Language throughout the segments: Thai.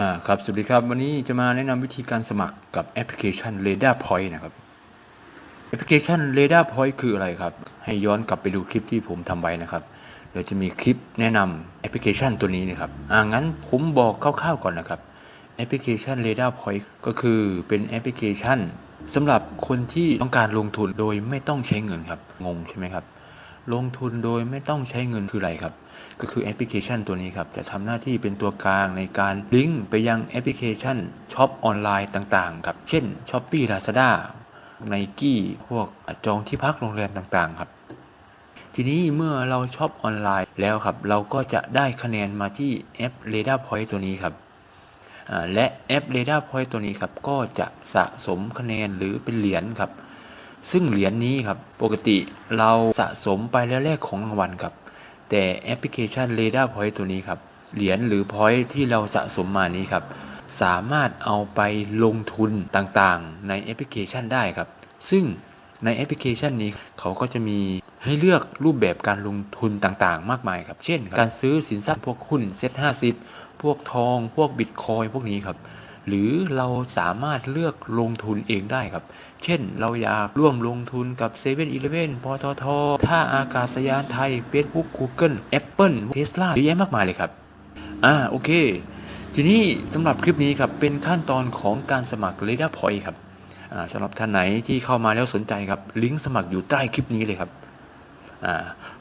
อ่าครับสวัสดีครับ วันนี้จะมาแนะนำวิธีการสมัครกับแอปพลิเคชัน Radar Point นะครับ แอปพลิเคชัน Radar Point คืออะไรครับ ให้ย้อนกลับไปดูคลิปที่ผมทำไว้นะครับเดี๋ยวจะมีคลิปแนะนำแอปพลิเคชันตัวนี้นะครับอ่างั้นผมบอกคร่าวๆก่อนนะครับ แอปพลิเคชัน Radar Point ก็คือเป็นแอปพลิเคชันสำหรับคนที่ต้องการลงทุนโดยไม่ต้องใช้เงินครับ งงใช่ไหมครับ ลงทุนโดยไม่ต้องใช้เงินคืออะไรครับ ก็คือแอปพลิเคชันตัวนี้ครับ จะทำหน้าที่เป็นตัวกลางในการลิงก์ไปยังแอปพลิเคชันช็อปออนไลน์ต่างๆครับ เช่น s h อ p e e Lazada n i กี้พวกจองที่พักโรงแรมต่างๆครับ ทีนี้เมื่อเราช็อปออนไลน์แล้วครับ เราก็จะได้คะแนนมาที่แอป Radar Point ตัวนี้ครับและแอป Radar Point ตัวนี้ครับ ก็จะสะสมคะแนนหรือเป็นเหรียญครับ ซึ่งเหรียญนี้ครับปกติเราสะสมไปแล้วแลกของรางวัลครับ แต่แอปพลิเคชัน Radar Point ตัวนี้ครับเหรียญหรือ Point ที่เราสะสมมานี้ครับสามารถเอาไปลงทุนต่างๆ ในแอปพลิเคชันได้ครับ ซึ่งในแอปพลิเคชันนี้เขาก็จะมีให้เลือกรูปแบบการลงทุนต่างๆ มากมายครับ เช่น การซื้อสินทรัพย์พวกหุ้นเซ็ต50พวกทอง พวกบิตคอยพวกนี้ครับ หรือเราสามารถเลือกลงทุนเองได้ครับ เช่นเราอยากร่วมลงทุนกับ7 e เ e ่ e อเลปตทท่าอากาศยานไทย Facebook Google Apple Tesla เยอะแยะมากมายเลยครับ อ่าโอเค ทีนี้สำหรับคลิปนี้ครับ เป็นขั้นตอนของการสมัคร r a d a r Point ครับอ่าสำหรับท่านไหนที่เข้ามาแล้วสนใจครับ ลิงก์สมัครอยู่ใต้คลิปนี้เลยครับอ่า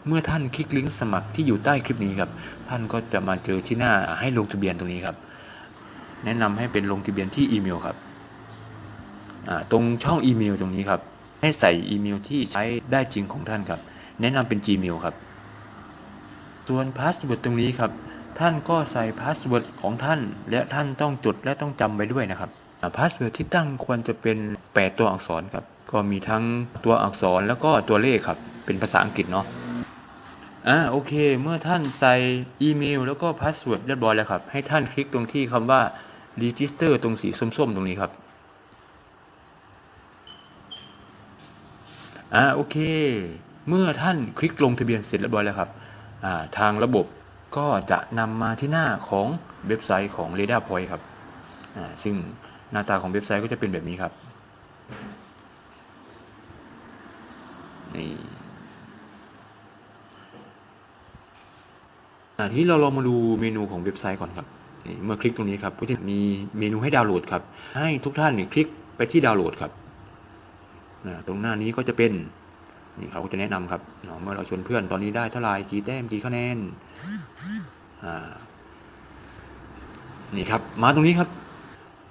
เมื่อท่านคลิกลิงก์สมัครที่อยู่ใต้คลิปนี้ครับ ท่านก็จะมาเจอที่หน้าให้ลงทะเบียนตรงนี้ครับ แนะนำให้เป็นลงทะเบียนที่อีเมลครับตรงช่องอีเมลตรงนี้ครับ ให้ใส่อีเมลที่ใช้ได้จริงของท่านครับ แนะนำเป็น Gmail ครับ ส่วนพาสเวิร์ดตรงนี้ครับ ท่านก็ใส่พาสเวิร์ดของท่าน และท่านต้องจดและต้องจำไว้ด้วยนะครับพาสเวิร์ดที่ตั้งควรจะเป็น 8 ตัวอักษรครับ ก็มีทั้งตัวอักษรแล้วก็ตัวเลขครับ เป็นภาษาอังกฤษเนาะ อ่าโอเค เมื่อท่านใส่อีเมล แล้วก็พาสเวิร์ดเรียบร้อยแล้วครับ ให้ท่านคลิกตรงที่คำว่า register ตรงสีส้มๆ ตรงนี้ครับอ่าโอเค เมื่อท่านคลิกลงทะเบียนเสร็จเรียบร้อยแล้วครับอ่าทางระบบก็จะนำมาที่หน้าของเว็บไซต์ของ r a d a r Point ครับอ่าซึ่งหน้าตาของเว็บไซต์ก็จะเป็นแบบนี้ครับนี่อ่า ทีนี้เราลองมาดูเมนูของเว็บไซต์ก่อนครับนี่เมื่อคลิกตรงนี้ครับก็จะมีเมนูให้ดาวน์โหลดครับ ให้ทุกท่านเนี่ยคลิกไปที่ดาวน์โหลดครับนะตรงหน้านี้ก็จะเป็นนี่เขาก็จะแนะนำครับเมื่อเราชวนเพื่อนตอนนี้ได้เท่าไหร่กี่แต้มกี่คะแนนอ่านี่ครับ มาตรงนี้ครับ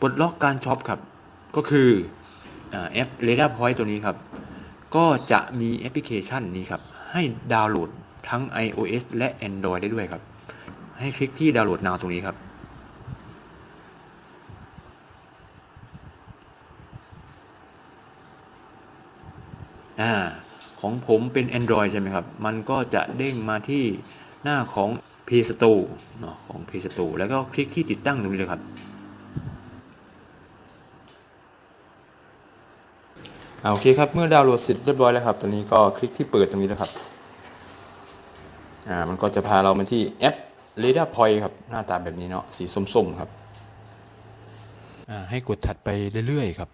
ปลดล็อกการช็อปครับ ก็คืออแอป r a d a r Point ตัวนี้ครับ ก็จะมีแอปพลิเคชันนี้ครับ ให้ดาวน์โหลด ทั้ง iOS และ Android ได้ด้วยครับ ให้คลิกที่ดาวน์โหลด now ตรงนี้ครับ อ่า ของผมเป็น Android ใช่ไหมครับ มันก็จะเด้งมาที่หน้าของ Play Store เนาะของ Play Store แล้วก็คลิกที่ติดตั้งตรงนี้เลยครับอ่าโอเคครับ เมื่อดาวน์โหลดเสร็จเรียบร้อยแล้วครับ ตอนนี้ก็คลิกที่เปิดตรงนี้แล้วครับ อ่ามันก็จะพาเรามาที่แอป r a d a r Point ครับ หน้าตาแบบนี้เนาะสีส้มๆครับอ่าให้กดถัดไปเรื่อยๆครับ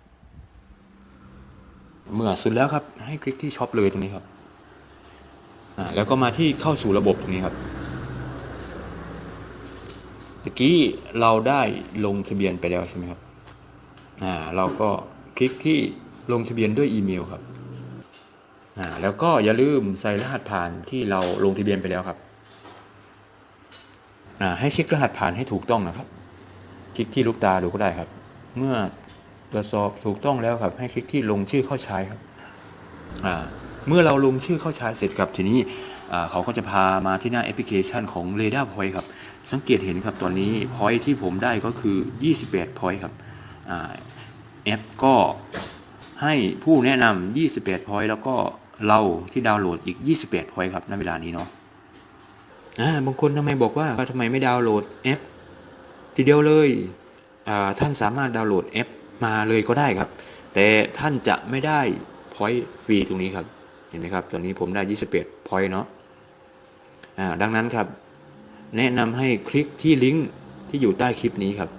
เมื่อสุดแล้วครับ ให้คลิกที่ช็อปเลยตรงนี้ครับอ่าแล้วก็มาที่เข้าสู่ระบบตรงนี้ครับตะกี้เราได้ลงทะเบียนไปแล้วใช่ไหมครับอ่าเราก็คลิกที่ลงทะเบียนด้วยอีเมลครับ อ่าแล้วก็อย่าลืมใส่รหัสผ่านที่เราลงทะเบียนไปแล้วครับอ่าให้เช็ครหัสผ่านให้ถูกต้องนะครับ คลิกที่ลูกตาดูก็ได้ครับ เมื่อตรวจสอบถูกต้องแล้วครับ ให้คลิกที่ลงชื่อเข้าใช้ครับอ่าเมื่อเราลงชื่อเข้าใช้เสร็จครับทีนี้เขาก็จะพามาที่หน้าแอปพลิเคชันของ r a d a r Point ครับ สังเกตเห็นครับตอนนี้ Point ที่ผมได้ก็คือ 28 Point ครับอแอปก็ ให้ผู้แนะนำ28 Point แล้วก็เราที่ดาวน์โหลดอีก 28 Point ครับ ณ เวลานี้เนาะอ่าบางคนทำไมบอกว่าทำไมไม่ดาวน์โหลดแอปทีเดียวเลยอ่าท่านสามารถดาวน์โหลดแอปมาเลยก็ได้ครับ แต่ท่านจะไม่ได้ point ฟรีตรงนี้ครับ เห็นไหมครับ ตอนนี้ผมได้21 point เนาะอ่าดังนั้นครับ แนะนำให้คลิกที่ลิงก์ที่อยู่ใต้คลิปนี้ครับ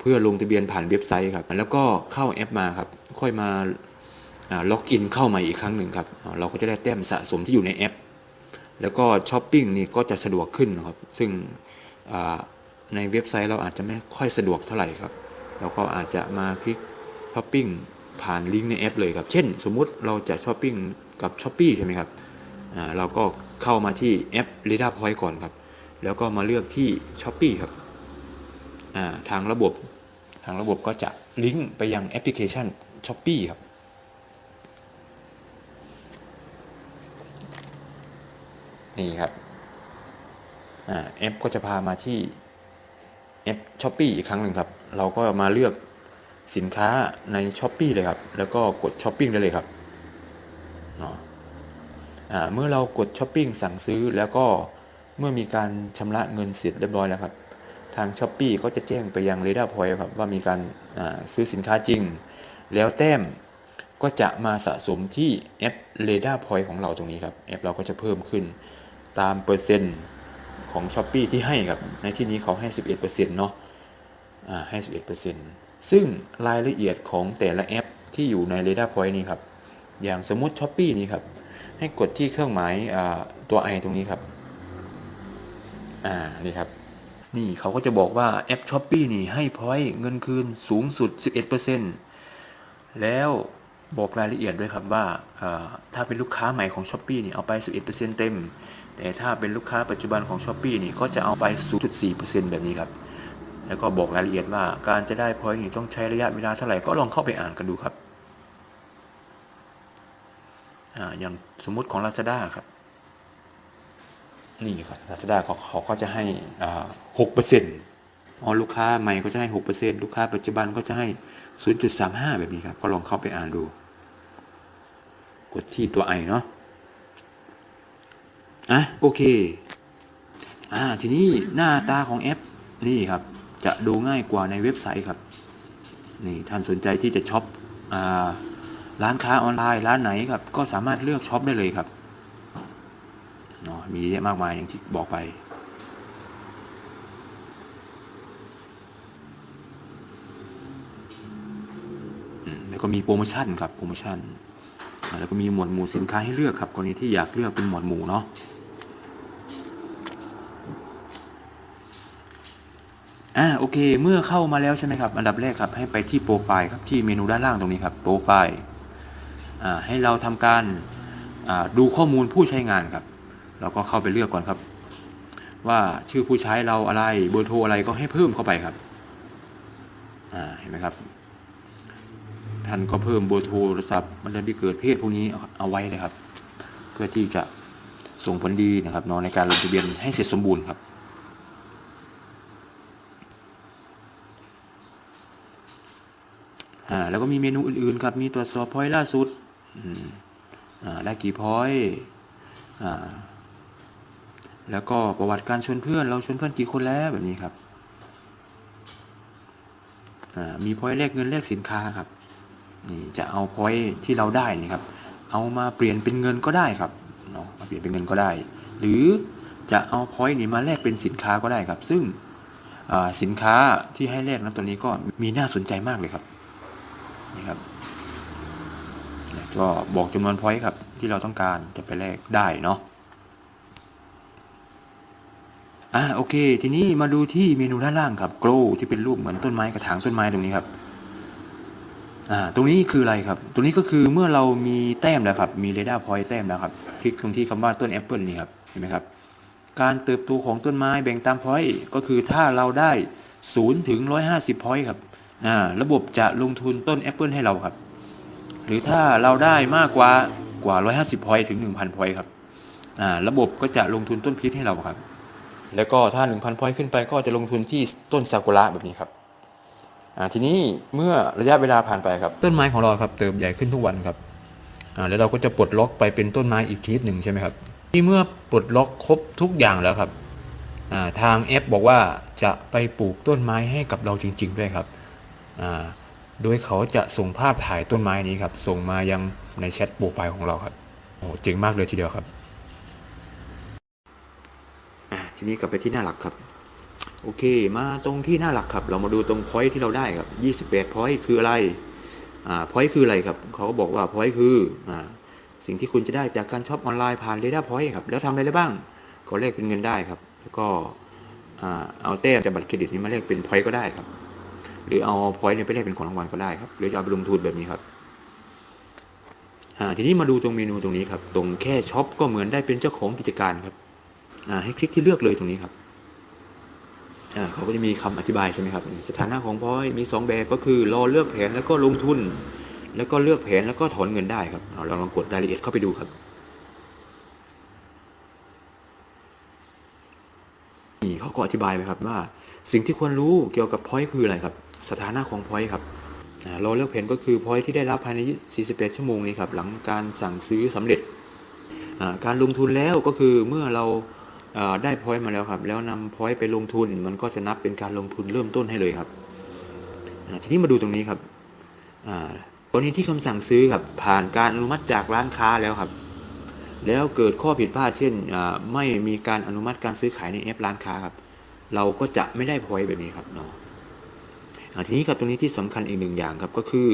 เพื่อลงทะเบียนผ่านเว็บไซต์ครับ แล้วก็เข้าแอปมาครับ ค่อยมาล็อกอินเข้าม่อีกครั้งหนึ่งครับ เราก็จะได้แต้มสะสมที่อยู่ในแอป แล้วก็ช้อปปิ้งนี่ก็จะสะดวกขึ้นนะครับ ซึ่งในเว็บไซต์เราอาจจะไม่ค่อยสะดวกเท่าไหร่ครับเราก็อาจจะมาคลิกช้อปปิ้งผ่านลิงก์ในแอปเลยครับ เช่น สมมุติเราจะช้อปปิ้งกับ s h อ p e e ใช่ไหมครับเราก็เข้ามาที่แอป r a d a r Point ก่อนครับ แล้วก็มาเลือกที่ s h อ p e e ครับทางระบบทางระบบก็จะลิงก์ไปยังแอปพลิเคชัน s h อ p e e ครับ นี่ครับแอปก็จะพามาที่แอป s h อ p e e อีกครั้งหนึ่งครับ เราก็มาเลือกสินค้าใน s h อ p e e เลยครับ แล้วก็กดช้อปปิ้งได้เลยครับเนาะเมื่อเรากดช้อปปิ้งสั่งซื้อแล้วก็เมื่อมีการชำระเงินเสร็จเรียบร้อยแล้วครับ ทาง s h อ p e e ก็จะแจ้งไปยัง r a d a r Point ครับว่ามีการซื้อสินค้าจริง แล้วแต้มก็จะมาสะสมที่แอป r a d a r Point ของเราตรงนี้ครับ แอปเราก็จะเพิ่มขึ้นตามเปอร์เซ็นต์ของ s h อ p e e ที่ให้ครับ ในที่นี้เขาให้ 11%เนาะอ่าให้ 11%ซึ่งรายละเอียดของแต่ละแอปที่อยู่ใน r a d a r Point นี้ครับ อย่างสมมติ s h อ p e e นี้ครับ ให้กดที่เครื่องหมายอ่าตัว i ตรงนี้ครับ อ่า นี่ครับ นี่เขาก็จะบอกว่าแอป s h อ p e e นี่ให้พอยต์เงินคืนสูงสุด 11% แล้วบอกรายละเอียดด้วยครับว่าถ้าเป็นลูกค้าใหม่ของ s h อ p e e นี่เอาไป 11%เต็ม แต่ถ้าเป็นลูกค้าปัจจุบันของ s h อ p e e นี่ก็จะเอาไป 0.4%แบบนี้ครับ แล้วก็บอกรายละเอียดว่าการจะได้พอยต์นี่ต้องใช้ระยะเวลาเท่าไหร่ก็ลองเข้าไปอ่านกันดูครับออย่างสมมุติของ Lazada ครับ นี่ครับ Lazada เขาเขาก็จะให้อ่าหกเปอร์เซ็นต์อ๋อลูกค้าใหม่ก็จะให้หกเปอร์เซ็นต์ลูกค้าปัจจุบันก็จะให้ ศูนย์จุดสามห้าแบบนี้ครับ ก็ลองเข้าไปอ่านดู กดที่ตัวไอเนาะอะโอเค อ่า ทีนี้หน้าตาของแอปนี่ครับ จะดูง่ายกว่าในเว็บไซต์ครับ นี่ท่านสนใจที่จะช็อปอ่าร้านค้าออนไลน์ร้านไหนครับ ก็สามารถเลือกช็อปได้เลยครับเนาะมีเยอะมากมายอย่างที่บอกไป แล้วก็มีโปรโมชั่นครับโปรโมชั่นแล้วก็มีหมวดหมู่สินค้าให้เลือกครับกรณีที่อยากเลือกเป็นหมวดหมู่เนาะอ่าโอเค เมื่อเข้ามาแล้วใช่ไหมครับ อันดับแรกครับให้ไปที่โปรไฟล์ครับที่เมนูด้านล่างตรงนี้ครับโปรไฟล์อ่าให้เราทำการอ่าดูข้อมูลผู้ใช้งานครับ เราก็เข้าไปเลือกก่อนครับ ว่าชื่อผู้ใช้เราอะไรเบอร์โทรอะไรก็ให้เพิ่มเข้าไปครับอ่าเห็นไหมครับ ท่านก็เพิ่มเบอร์โทรศัพท์มันเดือนที่เกิดเพศพวกนี้เอาไว้เลยครับ เพื่อที่จะส่งผลดีนะครับเนาะในการลงทะเบียนให้เสร็จสมบูรณ์ครับ อ่าแล้วก็มีเมนูอื่นๆครับ มีตรวจสอบพอยต์ล่าสุดอ่าได้กี่พอยต์อ่าแล้วก็ประวัติการชวนเพื่อน เราชวนเพื่อนกี่คนแล้วแบบนี้ครับอ่ามีพอยต์แลกเงินแลกสินค้าครับ นี่จะเอาพอยที่เราได้นี่ครับเอามาเปลี่ยนเป็นเงินก็ได้ครับเนาะมาเปลี่ยนเป็นเงินก็ได้ หรือจะเอาพอยนี้มาแลกเป็นสินค้าก็ได้ครับ ซึ่งสินค้าที่ให้แลกนะตัวนี้ก็มีน่าสนใจมากเลยครับนี่ครับก็บอกจำนวนพอยครับที่เราต้องการจะไปแลกได้เนาะอ่าโอเค ทีนี้มาดูที่เมนูด้านล่างครับ grow ที่เป็นรูปเหมือนต้นไม้กระถางต้นไม้ตรงนี้ครับ อ่าตรงนี้คืออะไรครับ ตรงนี้ก็คือเมื่อเรามีแต้มแล้วครับ มี r a d a r point แต้มแล้วครับคลิกตรงที่คำว่าต้นแอปเปิลนี่ครับเห็นไหมครับการเติบโตของต้นไม้แบ่งตาม point ก็คือถ้าเราได้0ถึง150 point ครับอ่าระบบจะลงทุนต้นแอปเปิลให้เราครับ หรือถ้าเราได้มากกว่ากว่า 150 point ถึง 1,000 point ครับอ่าระบบก็จะลงทุนต้นพีชให้เราครับ แล้วก็ถ้า 1,000 point ขึ้นไปก็จะลงทุนที่ต้นซากุระแบบนี้ครับ ทีนี้เมื่อระยะเวลาผ่านไปครับต้นไม้ของเราครับเติบใหญ่ขึ้นทุกวันครับแล้วเราก็จะปลดล็อกไปเป็นต้นไม้อีกชนิดหนึ่งใช่ไหมครับที่เมื่อปลดล็อกครบทุกอย่างแล้วครับทางแอปบอกว่าจะไปปลูกต้นไม้ให้กับเราจริง ๆ ด้วยครับโดยเขาจะส่งภาพถ่ายต้นไม้นี้ครับส่งมายังในแชทโปรไฟล์ของเราครับโอ้เจ๋งมากเลยทีเดียวครับทีนี้กลับไปที่หน้าหลักครับ โอเค มาตรงที่หน้าหลักครับ เรามาดูตรง point ที่เราได้ครับ 28 point คืออะไรอ่า point คืออะไรครับ เขาก็บอกว่า point คืออ่าสิ่งที่คุณจะได้จากการช็อปออนไลน์ผ่าน r a d a r point ครับ แล้วทำอะไรได้บ้าง ก็แลกเป็นเงินได้ครับ แล้วก็อ่าเอาแต้มจากบัตรเครดิตนี้มาแลกเป็น point ก็ได้ครับ หรือเอา point เนี่ยไปแลกเป็นของรางวัลก็ได้ครับ หรือจะเอาไปลงทุนแบบนี้ครับทีนี้มาดูตรงเมนูตรงนี้ครับ ตรงแค่ช็อปก็เหมือนได้เป็นเจ้าของกิจการครับให้คลิกที่เลือกเลยตรงนี้ครับ เขาก็จะมีคำอธิบายใช่ไหมครับ สถานะของพอยมี 2 แบบก็คือรอเลือกแผนแล้วก็ลงทุน แล้วก็เลือกแผนแล้วก็ถอนเงินได้ครับเราลองกดรายละเอียดเข้าไปดูครับนี่เขาก็อธิบายไปครับว่า สิ่งที่ควรรู้เกี่ยวกับพอยคืออะไรครับ สถานะของพอยครับรอเลือกแผนก็คือพอยที่ได้รับภายใน 48 ชั่วโมงนี้ครับหลังการสั่งซื้อสำเร็จการลงทุนแล้วก็คือเมื่อเรา ได้พอยต์มาแล้วครับ แล้วนำพอยต์ไปลงทุน มันก็จะนับเป็นการลงทุนเริ่มต้นให้เลยครับทีนี้มาดูตรงนี้ครับอ่ากรณีที่คำสั่งซื้อครับผ่านการอนุมัติจากร้านค้าแล้วครับ แล้วเกิดข้อผิดพลาดเช่นไม่มีการอนุมัติการซื้อขายในแอปร้านค้าครับ เราก็จะไม่ได้พอยต์แบบนี้ครับเนาะทีนี้กับตรงนี้ที่สำคัญอีกหนึ่งอย่างครับก็คือ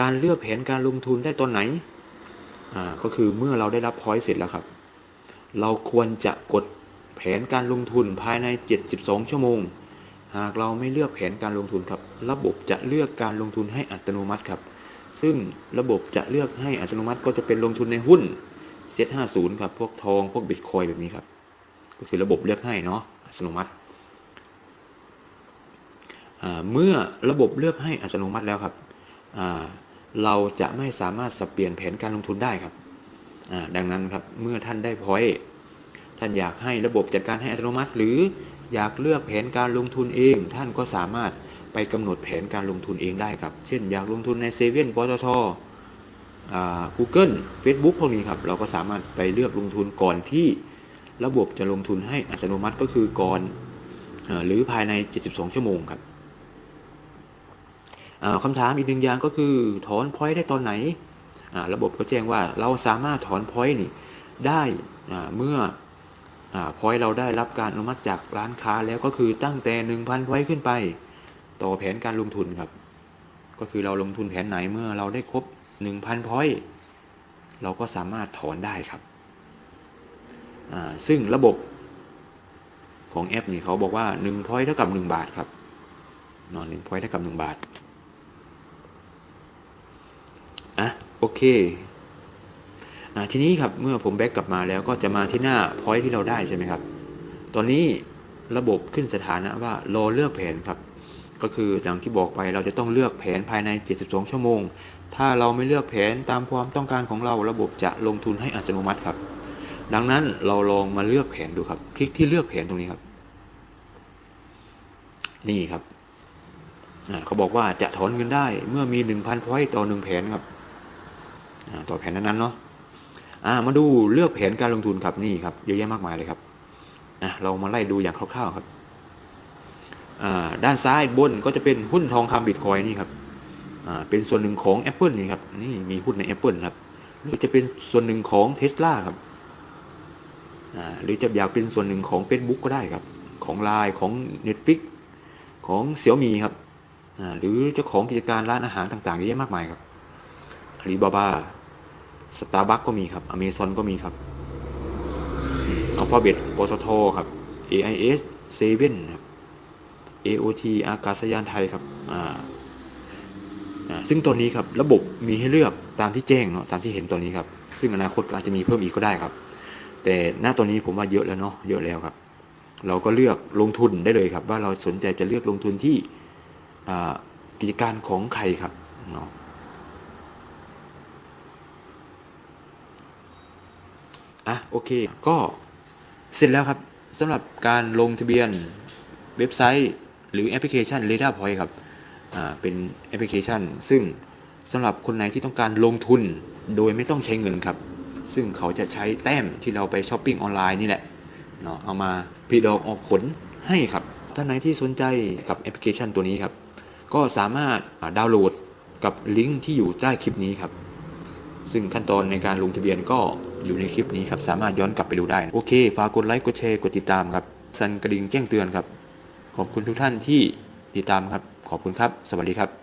การเลือกแผนการลงทุนได้ตอนไหนก็คือเมื่อเราได้รับพอยต์เสร็จแล้วครับ เราควรจะกด ผนการลงทุนภายใน 72 ชั่วโมง หากเราไม่เลือกแผนการลงทุนครับ ระบบจะเลือกการลงทุนให้อัตโนมัติครับ ซึ่งระบบจะเลือกให้อัตโนมัติก็จะเป็นลงทุนในหุ้นเซ็ต50ครับ พวกทองพวกบิตคอยแบบนี้ครับ ก็คือระบบเลือกให้เนาะอัตโนมัติ เมื่อระบบเลือกให้อัตโนมัติแล้วครับ เราจะไม่สามารถสับเปลี่ยนแผนการลงทุนได้ครับ ดังนั้นครับ เมื่อท่านได้พอยต์ ท่านอยากให้ระบบจัดการให้อัตโนมัติ หรืออยากเลือกแผนการลงทุนเอง ท่านก็สามารถไปกำหนดแผนการลงทุนเองได้ครับ เช่น อยากลงทุนในเซเว่นปตทอ่า Google Facebook พวกนี้ครับ เราก็สามารถไปเลือกลงทุนก่อนที่ระบบจะลงทุนให้อัตโนมัติก็คือก่อนอหรือภายใน 72 ชั่วโมงครับคำถามอีกหนึ่งอย่างก็คือถอนพอยต์ได้ตอนไหน ระบบก็แจ้งว่าเราสามารถถอนพอยต์นี่ได้เมื่อ พอยต์เราได้รับการอนุมัติจากร้านค้าแล้วก็คือตั้งแต่ 1,000พอยต์ขึ้นไป ต่อแผนการลงทุนครับ ก็คือเราลงทุนแผนไหนเมื่อเราได้ครบ 1,000 พอยต์เราก็สามารถถอนได้ครับ ซึ่งระบบของแอปนี่เขาบอกว่า1พอยต์เท่ากับ 1 บาทครับนอน1พอยต์เท่ากับ 1 บาทอะโอเค ทีนี้ครับเมื่อผมแบ็กกลับมาแล้วก็จะมาที่หน้าพอยที่เราได้ใช่ไหมครับ ตอนนี้ระบบขึ้นสถานะว่ารอเลือกแผนครับ ก็คืออย่างที่บอกไปเราจะต้องเลือกแผนภายใน 72 ชั่วโมง ถ้าเราไม่เลือกแผนตามความต้องการของเราระบบจะลงทุนให้อัตโนมัติครับ ดังนั้นเราลองมาเลือกแผนดูครับ คลิกที่เลือกแผนตรงนี้ครับ นี่ครับเขาบอกว่าจะถอนเงินได้เมื่อมี 1,000พอยต์ต่อ1แผนครับต่อแผนนั้นๆเนาะ มาดูเลือกแผนการลงทุนครับนี่ครับเยอะแยะมากมายเลยครับอะเรามาไล่ดูอย่างคร่าวๆครับด้านซ้ายบนก็จะเป็นหุ้นทองคำบิตคอยนี่ครับเป็นส่วนหนึ่งของ Apple นี่ครับนี่มีหุ้นใน Apple ครับหรือจะเป็นส่วนหนึ่งของ Tesla ครับหรือจะอยากเป็นส่วนหนึ่งของ Facebook ก็ได้ครับ ของ Line ของ Netflix ของ Xiaomi ครับหรือเจ้าของกิจการร้านอาหารต่างๆเยอะแยะมากมายครับอาลีบาบา สตาร์บัคก็มีครับอเมซอนก็มีครับเอาพอเบ็ดปตทครับ AIS เซเว่นครับ AOT อากาศยานไทยครับอ่าซึ่งตัวนี้ครับระบบมีให้เลือกตามที่แจ้งเนาะตามที่เห็นตัวนี้ครับ ซึ่งอนาคตก็อาจจะมีเพิ่มอีกก็ได้ครับ แต่หน้าตัวนี้ผมว่าเยอะแล้วเนาะเยอะแล้วครับ เราก็เลือกลงทุนได้เลยครับ ว่าเราสนใจจะเลือกลงทุนที่กิจการของใครครับเนาะ อะโอเค ก็เสร็จแล้วครับสำหรับการลงทะเบียนเว็บไซต์ หรือแอปพลิเคชัน r a d a r Point ครับอ่าเป็นแอปพลิเคชัน ซึ่งสำหรับคนไหนที่ต้องการลงทุนโดยไม่ต้องใช้เงินครับ ซึ่งเขาจะใช้แต้มที่เราไปช้อปปิ้งออนไลน์นี่แหละเนาะเอามาผลิดอกออกผลให้ครับท่านไหนที่สนใจกับแอปพลิเคชันตัวนี้ครับ ก็สามารถดาวน์โหลดกับลิงก์ที่อยู่ใต้คลิปนี้ครับ ซึ่งขั้นตอนในการลงทะเบียนก็อยู่ในคลิปนี้ครับ สามารถย้อนกลับไปดูได้ โอเคฝากกดไลค์กดแชร์กดติดตามครับ สั่นกระดิ่งแจ้งเตือนครับ ขอบคุณทุกท่านที่ติดตามครับ ขอบคุณครับ สวัสดีครับ